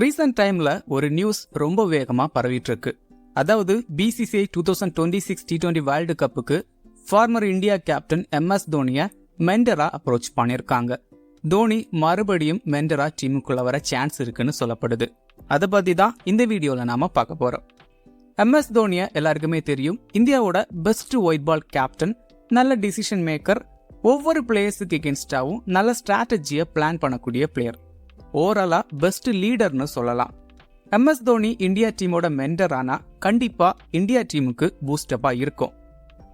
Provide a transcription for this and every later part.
Recent டைம்ல ஒரு news ரொம்ப வேகமா பரவிட்டு இருக்கு அதாவது BCCI two thousand twenty six T twenty world கப்புக்கு former India captain M S தோனியை மெண்டரா அப்ரோச் பண்ணியிருக்காங்க. தோனி மறுபடியும் மெண்டரா டீமுக்குள்ள வர சான்ஸ் இருக்குன்னு சொல்லப்படுது. அதை பற்றி தான் இந்த வீடியோல நாம பார்க்க போறோம். எம்எஸ் தோனியை எல்லாருக்குமே தெரியும். இந்தியாவோட பெஸ்ட் ஒயிட் பால் கேப்டன் நல்ல டிசிஷன் மேக்கர் ஒவ்வொரு பிளேயர்ஸுக்கு எகென்ஸ்டாகவும் நல்ல ஸ்ட்ராட்டஜியை பிளான் பண்ணக்கூடிய பிளேயர் ஓவராலா பெஸ்ட் லீடர்னு சொல்லலாம். எம்எஸ் தோனி இந்தியா டீமோட மென்டர் ஆனா கண்டிப்பா இந்தியா டீமுக்கு பூஸ்டப்பா இருக்கும்.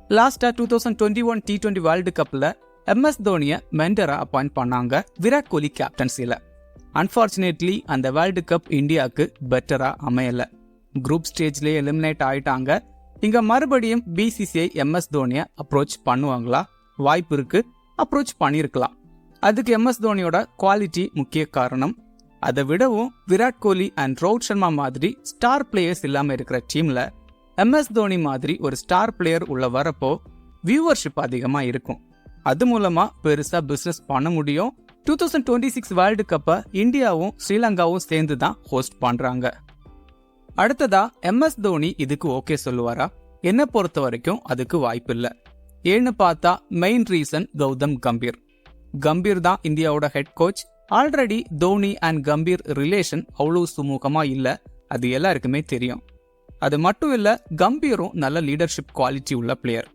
லாஸ்டா two thousand twenty one T twenty world கப்ல எம்எஸ் தோனியை மென்டரா அப்பாயிண்ட் பண்ணாங்க விராட் கோலி கேப்டன்சில அன்பார்ச்சுனேட்லி அந்த வேர்ல்டு கப் இந்தியாவுக்கு பெட்டரா அமையல. குரூப் ஸ்டேஜ்லயே எலிமினேட் ஆயிட்டாங்க. இங்க மறுபடியும் பிசிசிஐ எம்எஸ் தோனியை அப்ரோச் பண்ணுவாங்களா? வாய்ப்பு இருக்கு. அப்ரோச் பண்ணியிருக்கலாம் அதுக்கு எம்எஸ் தோனியோட குவாலிட்டி முக்கிய காரணம். அதை விடவும் விராட் கோலி அண்ட் ரோஹித் சர்மா மாதிரி ஸ்டார் பிளேயர்ஸ் இல்லாம இருக்கிற டீம்ல எம்எஸ் தோனி மாதிரி ஒரு ஸ்டார் பிளேயர் உள்ள வரப்போ வியூவர்ஷிப் அதிகமா இருக்கும். அது மூலமா பெருசா பிசினஸ் பண்ண முடியும். Two thousand twenty six world கப்பை இந்தியாவும் ஸ்ரீலங்காவும் சேர்ந்து தான் ஹோஸ்ட் பண்றாங்க. அடுத்ததா எம்எஸ் தோனி இதுக்கு ஓகே சொல்லுவாரா? என்ன பொறுத்த வரைக்கும் அதுக்கு வாய்ப்பு இல்லை ஏன்னு பார்த்தா மெயின் ரீசன் கௌதம் கம்பீர். கம்பீர் தான் இந்தியாவோட head coach already Dhoni and Gambhir relation அவ்வளோ சுமூகமா இல்ல. அது எல்லாருக்குமே தெரியும். அது மட்டும் இல்ல கம்பீரும் நல்ல லீடர்ஷிப் குவாலிட்டி உள்ள பிளேயர்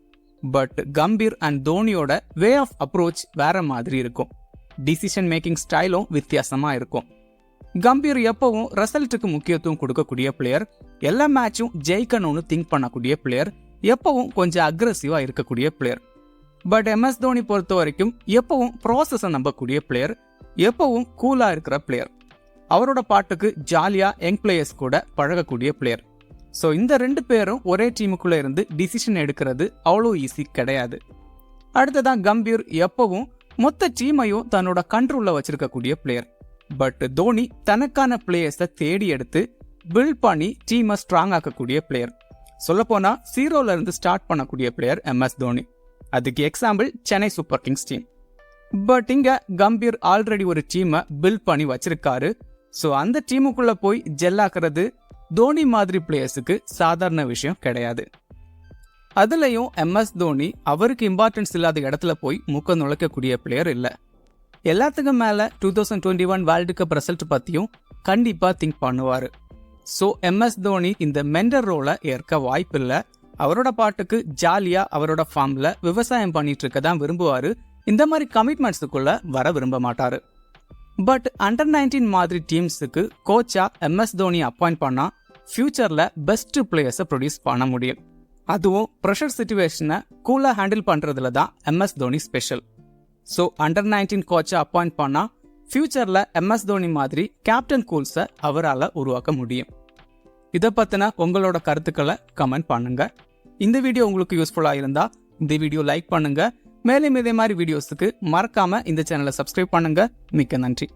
பட் கம்பீர் அண்ட் தோனியோட வே ஆஃப் அப்ரோச் வேற மாதிரி இருக்கும். டிசிஷன் மேக்கிங் ஸ்டைலும் வித்தியாசமா இருக்கும். கம்பீர் எப்பவும் ரிசல்ட்டுக்கு முக்கியத்துவம் கொடுக்கக்கூடிய பிளேயர் எல்லா மேட்சும் ஜெயிக்கணும்னு திங்க் பண்ணக்கூடிய பிளேயர் எப்பவும் கொஞ்சம் அக்ரஸிவாக இருக்கக்கூடிய பிளேயர் பட் எம்எஸ் தோனி பொறுத்த வரைக்கும் எப்பவும் ப்ராசஸை நம்பக்கூடிய பிளேயர் எப்பவும் கூலா இருக்கிற பிளேயர் அவரோட பாட்டுக்கு ஜாலியா யங் பிளேயர்ஸ் கூட பழகக்கூடிய பிளேயர் ஸோ இந்த ரெண்டு பேரும் ஒரே டீமுக்குள்ள இருந்து டிசிஷன் எடுக்கிறது அவ்வளோ ஈஸி கிடையாது. அடுத்ததான் கம்பீர் எப்பவும் மொத்த டீமையும் தன்னோட கண்ட்ரோல்ல வச்சிருக்கக்கூடிய பிளேயர் பட் தோனி தனக்கான பிளேயர்ஸை தேடி எடுத்து பில்ட் பண்ணி டீமை ஸ்ட்ராங் ஆக்கக்கூடிய பிளேயர் சொல்லப்போனா ஜீரோல இருந்து ஸ்டார்ட் பண்ணக்கூடிய பிளேயர் எம்எஸ் தோனி அதுக்கு example Chennai Super Kings team but இங்கே கம்பீர் ஆல்ரெடி ஒரு டீமை பில்ட் பண்ணி வச்சிருக்காரு. ஸோ அந்த டீமுக்குள்ள போய் ஜெல்லாக்குறது தோனி மாதிரி பிளேயர்ஸுக்கு சாதாரண விஷயம் கிடையாது. அதுலயும் எம்எஸ் தோனி அவருக்கு இம்பார்ட்டன்ஸ் இல்லாத இடத்துல போய் முக்க நுழைக்கக்கூடிய பிளேயர் இல்ல. எல்லாத்துக்கும் மேல two thousand twenty one world cup result பத்தியும் கண்டிப்பா திங்க் பண்ணுவாரு. ஸோ எம்எஸ் தோனி இந்த மென்டர் ரோலை ஏற்க வாய்ப்பில்லை. அவரோட பாட்டுக்கு ஜாலியா அவரோட ஃபார்ம்ல விவசாயம் பண்ணிட்டு இருக்க தான் விரும்புவாரு. இந்த மாதிரி கமிட்மெண்ட்ஸுக்குள்ள வர விரும்ப மாட்டாரு. பட் அண்டர் நைன்டீன் மாதிரி டீம்ஸுக்கு கோச்சா எம்எஸ் தோனி அப்பாயிண்ட் பண்ணா ஃபியூச்சர்ல பெஸ்ட் பிளேயர்ஸை ப்ரொடியூஸ் பண்ண முடியும். அதுவும் ப்ரெஷர் சுச்சுவேஷனை கூலாக ஹேண்டில் பண்ணுறதுல தான் MS Dhoni special so under nineteen கோச்சை appoint பண்ணா ஃப்யூச்சரில் எம்எஸ் தோனி மாதிரி கேப்டன் கூல்ஸை அவரால் உருவாக்க முடியும். இதை பற்றின உங்களோட கருத்துக்களை கமெண்ட் பண்ணுங்கள் இந்த வீடியோ உங்களுக்கு யூஸ்ஃபுல்லா இருந்தா இந்த வீடியோ லைக் பண்ணுங்க. மேலும் இதே மாதிரி வீடியோஸுக்கு மறக்காம இந்த சேனலை சப்ஸ்கிரைப் பண்ணுங்க. மிக்க நன்றி.